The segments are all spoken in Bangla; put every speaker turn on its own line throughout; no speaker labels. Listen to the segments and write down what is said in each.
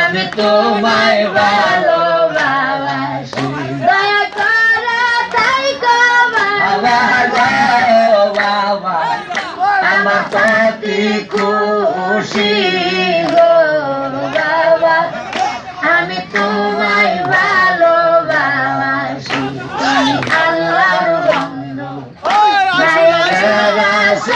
আমি তোমায় ভালোবাসি দয়া বাবা আমার খুশি।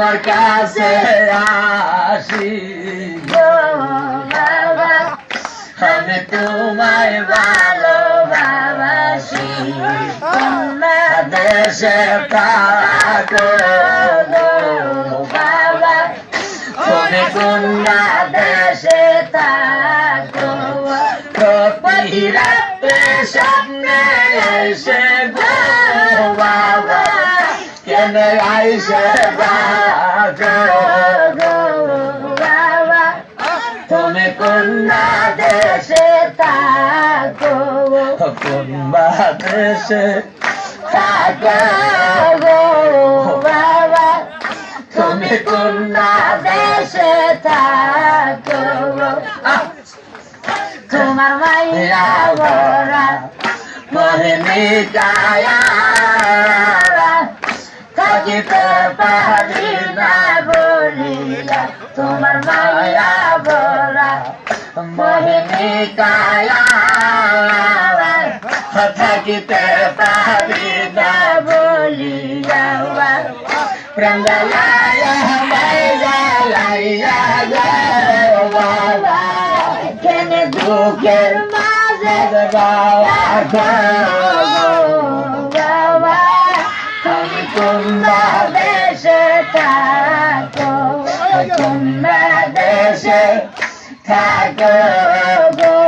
তোমার কাছে আসি। আমি তোমায় ভালোবাসি। তোমরা দেশে তুমি কোন্না দেশে বাবা। গো বাবা তুমি কোন্না দেশে থাকো? কোন্না দেশে থাকো বাবা তুমি কোন্না দেশে থাকো? তোমার মাইয়া বরা মনে নিকায়া থাকিতে পারি না বলিয়া তোমার মায়া বরা মোহিনী কায়া থাকিতে পারি না বলিয়া প্রেম জ্বালায়া মাই জ্বালাইয়া কেন দুঃখের মাঝে বাবা তোমরা দেশে থাকো তোমরা দেশে থাকো